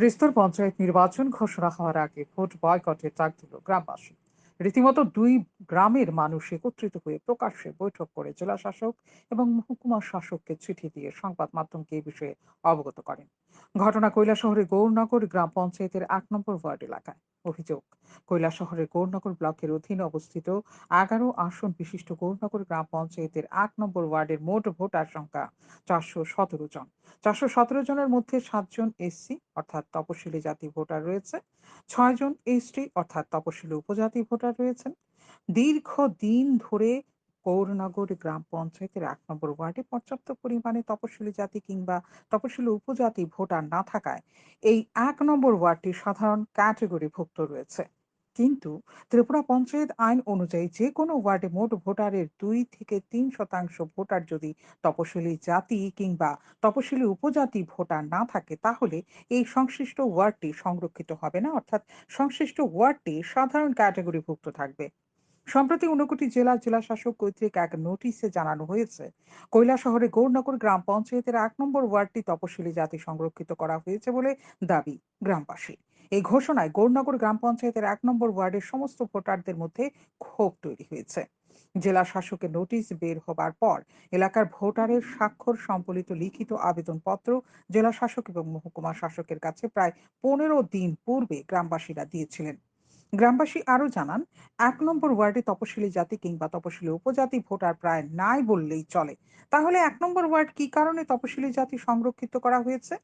ত্রিস্তর পঞ্চায়েত নির্বাচন ঘোষণা হওয়ার আগে ভোট বয়কটের ডাক দিল গ্রামবাসী। রীতিমতো দুই গ্রামের মানুষ একত্রিত হয়ে প্রকাশ্যে বৈঠক করে জেলা শাসক এবং মহকুমা শাসককে চিঠি দিয়ে সংবাদ মাধ্যমকে এ বিষয়ে অবগত করেন। ঘটনা কৈলাসহরের গৌরনগর গ্রাম পঞ্চায়েতের এক নম্বর ওয়ার্ড এলাকায়। অভিযোগ। কৈলাসহরের গৌরনগর ব্লকের অধীনে অবস্থিত এগারো আসন বিশিষ্ট গৌরনগর গ্রাম পঞ্চায়েতের আট নম্বর ওয়ার্ডের মোট ভোটার সংখ্যা চারশো সতেরো জন। চারশো সতেরো জনের মধ্যে সাতজন এসসি অর্থাৎ তপশিলি জাতি ভোটার রয়েছে। ছয়জন এসটি অর্থাৎ তপশিলি উপজাতি ভোটার রয়েছেন। দীর্ঘ দিন ধরে গৌরনগর গ্রাম পঞ্চায়েতের এক নম্বর ওয়ার্ডে পর্যাপ্ত পরিমাণে তপশিলি জাতি কিংবা তপশিলি উপজাতি ভোটার না থাকায় এই এক নম্বর ওয়ার্ডটি সাধারণ ক্যাটেগরিভুক্ত রয়েছে। কিন্তু ত্রিপুরা পঞ্চায়েত আইন অনুযায়ী যে কোনো ওয়ার্ডে মোট ভোটারের দুই থেকে তিন শতাংশ ভোটার যদি তপশিলি জাতি কিংবা তপশিলি উপজাতি ভোটার না থাকে, তাহলে এই সংশ্লিষ্ট ওয়ার্ডটি সংরক্ষিত হবে না। অর্থাৎ সংশ্লিষ্ট ওয়ার্ডটি সাধারণ ক্যাটাগরিভুক্ত থাকবে। সম্প্রতি ঊনকোটি জেলা জেলা শাসক কর্তৃক এক নোটিশে জানানো হয়েছে কৈলাসহরে গৌরনগর গ্রাম পঞ্চায়েতের এক নম্বর ওয়ার্ডটি তপশিলি জাতি সংরক্ষিত করা হয়েছে বলে দাবি গ্রামবাসী। এই ঘোষণায় গৌরনগর গ্রাম পঞ্চায়েতের এক নম্বর ওয়ার্ডের সমস্ত ভোটারদের মধ্যে ক্ষোভ তৈরি হয়েছে। জেলা শাসকের নোটিশ বের হবার পর এলাকার ভোটারের স্বাক্ষর সম্বলিত লিখিত আবেদনপত্র জেলা শাসক এবং মহকুমা শাসকের কাছে প্রায় পনেরো দিন পূর্বে গ্রামবাসীরা দিয়েছিলেন। গ্রামবাসী আরও জানান, এক নম্বর ওয়ার্ডে তপশিলি জাতি কিংবা তপশিলি উপজাতি ভোটার প্রায় নাই বললেই চলে। তাহলে এক নম্বর ওয়ার্ড কি কারণে তপশিলি জাতি সংরক্ষিত করা হয়েছে?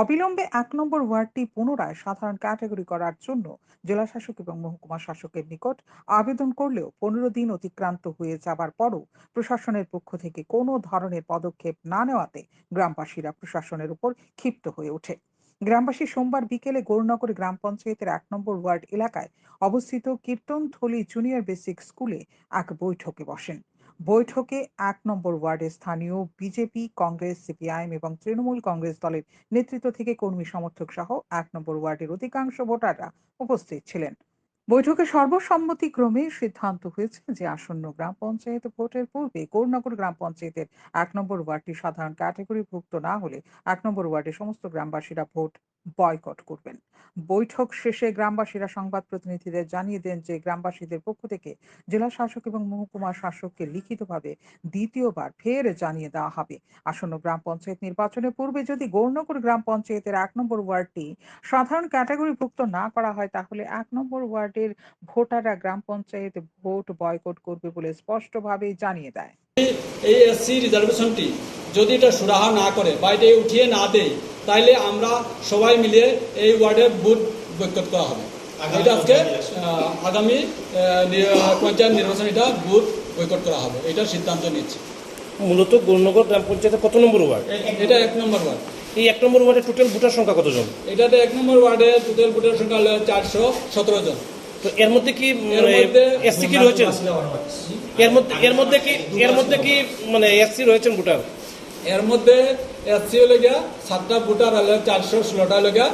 অবিলম্বে এক নম্বর ওয়ার্ডটি পুনরায় সাধারণ ক্যাটাগরি করার জন্য জেলা শাসক এবং মহকুমা শাসকের নিকট আবেদন করলেও পনেরো দিন অতিক্রান্ত হয়ে যাবার পরও প্রশাসনের পক্ষ থেকে কোনো ধরনের পদক্ষেপ না নেওয়াতে গ্রামবাসীরা প্রশাসনের উপর ক্ষিপ্ত হয়ে ওঠে। গ্রামবাসী সোমবার বিকেলে গৌরনগর গ্রাম পঞ্চায়েতের এক নম্বর ওয়ার্ড এলাকায় অবস্থিত কীর্তনথলি জুনিয়র বেসিক স্কুলে এক বৈঠকে বসেন। বৈঠকে এক নম্বর ওয়ার্ডে স্থানীয় বিজেপি, কংগ্রেস, সিপিআইএম এবং তৃণমূল কংগ্রেস দলের নেতৃত্ব থেকে কর্মী সমর্থক সহ এক নম্বর ওয়ার্ডের অধিকাংশ ভোটাররা উপস্থিত ছিলেন। বৈঠকে সর্বসম্মতিক্রমে সিদ্ধান্ত হয়েছে যে আসন্ন গ্রাম পঞ্চায়েত ভোটের পূর্বে কোরনগর গ্রাম পঞ্চায়েতের এক নম্বর ওয়ার্ডটি সাধারণ ক্যাটাগরিভুক্ত না হলে এক নম্বর ওয়ার্ডে সমস্ত গ্রামবাসীরা ভোট বয়কট করবেন। বৈঠক শেষে গ্রামবাসীরা সংবাদ প্রতিনিধিদের জানিয়ে দেন যে, গ্রামবাসীদের পক্ষ থেকে জেলা শাসক এবং মহকুমা শাসককে লিখিতভাবে দ্বিতীয়বার ফের জানিয়ে দেওয়া হবে। আসন্ন গ্রাম পঞ্চায়েত নির্বাচনের পূর্বে যদি গৌরনগর গ্রাম পঞ্চায়েতের এক নম্বর ওয়ার্ডটি সাধারণ ক্যাটাগরিভুক্ত না করা হয়, তাহলে এক নম্বর ওয়ার্ডের ভোটাররা গ্রাম পঞ্চায়েত ভোট বয়কট করবে বলে স্পষ্টভাবে জানিয়ে দেয়। এই এসসি রিজার্ভেশনটি যদি এটা সুরাহা না করে বা এটা উঠিয়ে না দেয় তাইলে আমরা সবাই মিলে এই ওয়ার্ডে বুথ বৈকট করা হবে। এটা আজকে আগামী পঞ্চায়েত নির্বাচন এটা বুথ বৈকট করা হবে। এটা সিদ্ধান্ত নিচ্ছে। মূলত গৌরনগর গ্রাম পঞ্চায়েতের কত নম্বর ওয়ার্ড? এটা এক নম্বর ওয়ার্ড। এই এক নম্বর ওয়ার্ডে টোটাল ভোটার সংখ্যা কতজন? এটাতে এক নম্বর ওয়ার্ডে টোটাল ভোটার সংখ্যা হলো চারশো সতেরো জন। তো এর মধ্যে কি এসসি কি রয়েছেন? এর মধ্যে এর মধ্যে কি এর মধ্যে কি মানে এসসি রয়েছেন ভোটার? এর মধ্যে এসসি হলে গিয়া সাতটা ভোটার হলে চারশো ষোলোটা হলে গিয়া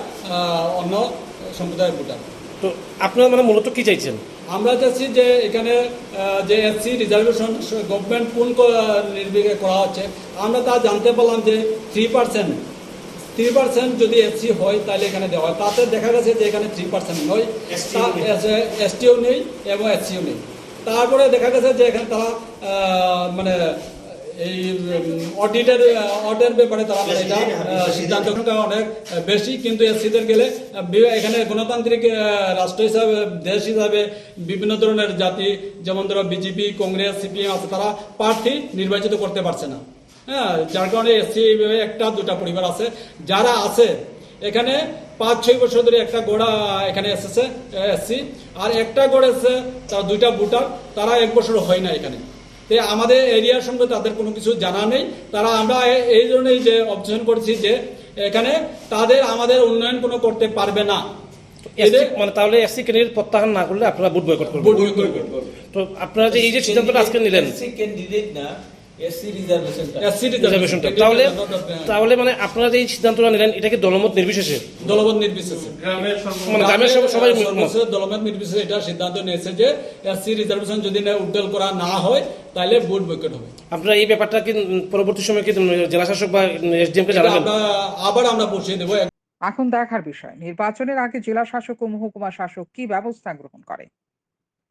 অন্য সম্প্রদায়ের ভোটার। তো আপনারা মানে মূলত কি চাইছেন? আমরা চাচ্ছি যে এখানে যে এসসি রিজার্ভেশন গভর্নমেন্ট কোন ক- নির্বিঘে করা হচ্ছে আমরা তা জানতে পারলাম যে থ্রি পার্সেন্ট থ্রি পার্সেন্ট যদি এসসি হয় তাহলে এখানে দেওয়া হয়। তাতে দেখা গেছে যে এখানে থ্রি পার্সেন্ট নয় এসটিও নেই। এবং এসসিও নেই। তারপরে দেখা গেছে যে এখানে তারা মানে এই অডিটের অর্ডার ব্যাপারে তারা এটা সিদ্ধান্ত অনেক বেশি কিন্তু এসসিদের গেলে এখানে গণতান্ত্রিক রাষ্ট্র হিসাবে দেশ হিসাবে বিভিন্ন ধরনের জাতি যেমন ধরো বিজেপি কংগ্রেস সিপিএম আছে তারা প্রার্থী নির্বাচিত করতে পারছে না। হ্যাঁ যার কারণে এসসি একটা দুটা পরিবার আছে। যারা আছে এখানে পাঁচ ছয় বছর ধরে একটা গোড়া এখানে এসেছে এসসি আর একটা গড় এসেছে তার দুইটা ভোটার তারা এক বছর হয় না এখানে। তো আমাদের এরিয়ার সঙ্গে তাদের কোনো কিছু জানা নেই। তারা আমরা এই জন্যই যে অবজেশন করছি যে এখানে তাদের আমাদের উন্নয়ন কোনো করতে পারবে না। এদের মানে তাহলে এসসি ক্যান্ডিডেট প্রত্যাহার না করলে আপনারা বয়কট করবেন। তো আপনারা যে এই যে সিদ্ধান্তটা আজকে নিলেন। এসসি ক্যান্ডিডেট না এসসি রিজার্ভেশনটা তাহলে তাহলে মানে আপনারা যে এই সিদ্ধান্তটা নিলেন এটা দলমত নির্বিশেষে? দলবদ্ধ নির্বিশেষে। মানে গ্রামের সবাই দলমত নির্বিশেষে এটা সিদ্ধান্ত নিয়েছে যে এসসি রিজার্ভেশন যদি না উদ্যোগ করা না হয় তাহলে ভোট বৈকট হবে। আপনারা এই ব্যাপারটা কি পরবর্তী সময় কি উম, জেলা শাসক বা এসডিএম কে জানাবেন? আবার আমরা পৌঁছে দেবো। এখন দেখার বিষয় নির্বাচনের আগে জেলা শাসক ও মহকুমা শাসক কি ব্যবস্থা গ্রহণ করে?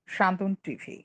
শান্তন টিভি।